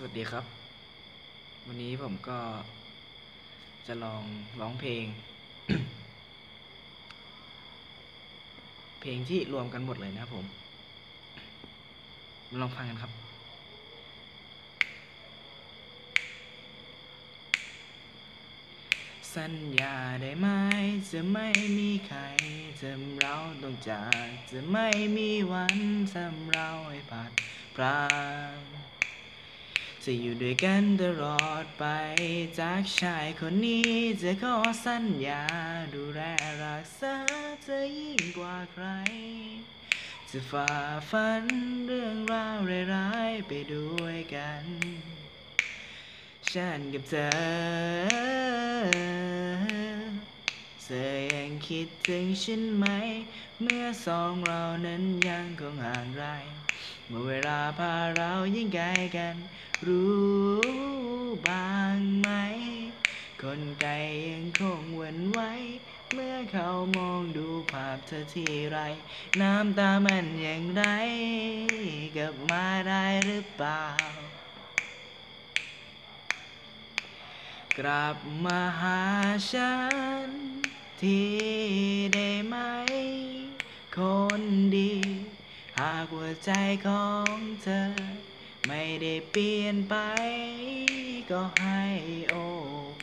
สวัสดีครับ วันนี้ผมก็จะลองร้องเพลง เพลงที่รวมกันหมดเลยนะครับผม มาลองฟังกันครับสัญญาได้ไหม จะไม่มีใครจำเราต้องจาก จะไม่มีวันทำเราให้ผัดพราง จะอยู่ด้วยกันตลอดไป จากชายคนนี้จะขอสัญญา ดูแลรักษาเธอยิ่งกว่าใคร จะฝ่าฟันเรื่องราวร้ายๆไปด้วยกัน ฉันกับเธอ เธอยังคิดถึงฉันไหม เมื่อสองเรานั้นยังคงห่างไกล เมื่อเวลาพาเรายิ่งไกลกัน รู้บ้างไหม คนไกลยังคงหวนไหวเมื่อเขามองดูภาพเธอทีไร น้ำตามันอย่างไรกลับมาได้หรือเปล่า กลับมาหาฉัน ทีได้ไหม คนดี หากหัวใจของเธอ ไม่ได้เปลี่ยนไป ก็ให้โอ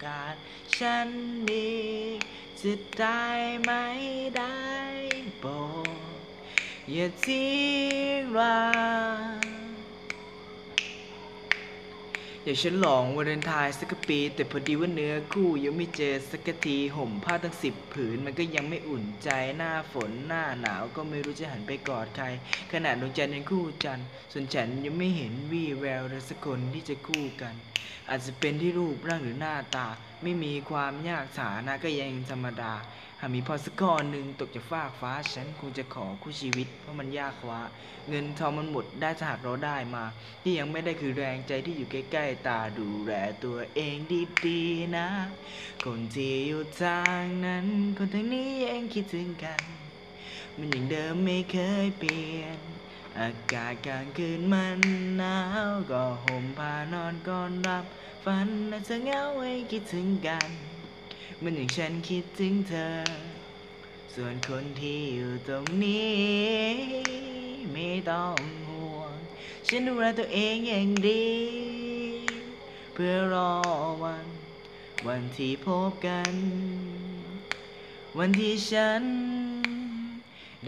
กาส ฉันดีจะได้ไหมได้โปรดอย่าทิ้งเรา อยากฉลองวาเลนไทน์สักปี แต่พอดีว่าเนื้อคู่ยังไม่เจอสักทีห่มผ้าตั้งสิบผืน มันก็ยังไม่อุ่นใจหน้าฝนหน้าหนาวก็ไม่รู้จะหันไปกอดใคร ขนาดดวงจันทร์ยังคู่จันทร์ส่วนฉันยังไม่เห็นวี่แววเลยสักคนที่จะคู่กัน อาจจะเป็นที่รูปร่างหรือหน้าตา ไม่มีความยากฐานะก็ยังธรรมดา หากมีพอสักก้อนหนึ่งตกจากฟากฟ้าฉันคงจะขอคู่ชีวิต เพราะมันยากคว้าเงินทองมันหมดได้ถ้าหากเราได้มา ที่ยังไม่ได้คือแรงใจที่อยู่ใกล้ๆตาดูแลตัวเองดีๆนะ คนที่อยู่ทางนั้น คนทางนี้ยังคิดถึงกัน มันอย่างเดิมไม่เคยเปลี่ยน อากาศกลางคืนมันหนาวก็ห่มผ้านอนก่อนหลับฝันอาจจะเหงาให้คิดถึงกัน มันอย่างฉันคิดถึงเธอ ส่วนคนที่อยู่ตรงนี้ ไม่ต้องห่วง ฉันดูแลตัวเองอย่างดี เพื่อรอวัน วันที่พบกัน วันที่ฉัน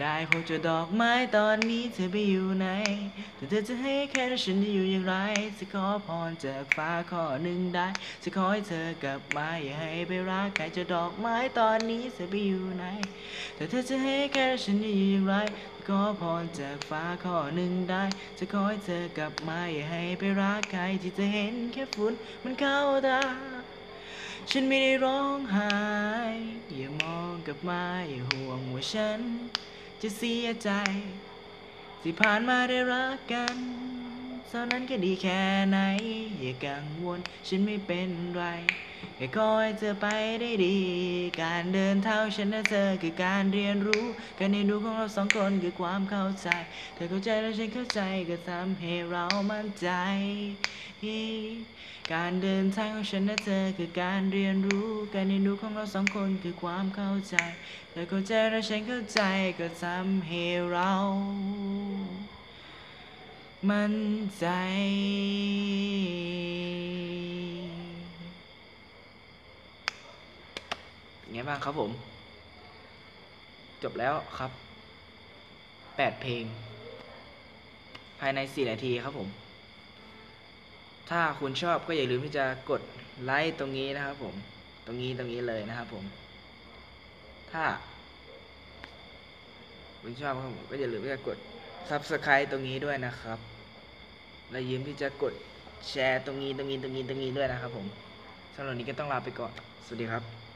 ได้พบเจอดอกไม้ตอนนี้เธอไปอยู่ไหน แต่เธอจะให้แค่ฉันจะอยู่อย่างไร จะขอพรจากฟ้าข้อหนึ่งได้ จะขอให้เธอกลับมาอย่าให้ไปรักใครจอดอกไม้ตอนนี้เธอไปอยู่ไหน แต่เธอจะให้แค่ฉันจะอยู่อย่างไรจะขอพรจากฟ้าข้อหนึ่งได้ จะขอให้เธอกลับมาอย่าให้ไปรักใครที่เธอเห็นแค่ฝุ่นมันเข้าตาฉันไม่ได้ร้องไห้อย่ามองกลับมาอย่าห่วงว่าฉัน จะเสียใจ ที่ผ่านมาได้รักกัน เท่านั้นก็ดีแค่ไหน อย่ากังวล ฉันไม่เป็นไรแค่คอยเธอไปได้ดี การเดินเท้าฉันและเธอคือการเรียนรู้ การเรียนรู้ของเราสองคนคือความเข้าใจ เธอเข้าใจและฉันเข้าใจก็ทำให้เรามั่นใจ การเดินทางของฉันและเธอคือการเรียนรู้ การเรียนรู้ของเราสองคนคือความเข้าใจ เธอเข้าใจและฉันเข้าใจก็ทำให้เรา มั่นใจ เป็นไงบ้างครับผม จบแล้วครับแปดเพลง ภายในสี่นาทีครับผม ถ้าคุณชอบก็อย่าลืมที่จะกดไลค์ตรงนี้นะครับผม ตรงนี้ตรงนี้เลยนะครับผม ถ้าคุณชอบครับผมก็อย่าลืมที่จะกด subscribe ตรงนี้ด้วยนะครับ และยืมที่จะกดแชร์ตรงนี้ตรงนี้ตรงนี้ตรงนี้ด้วยนะครับผมสำหรับวันนี้ก็ต้องลาไปก่อน สวัสดีครับ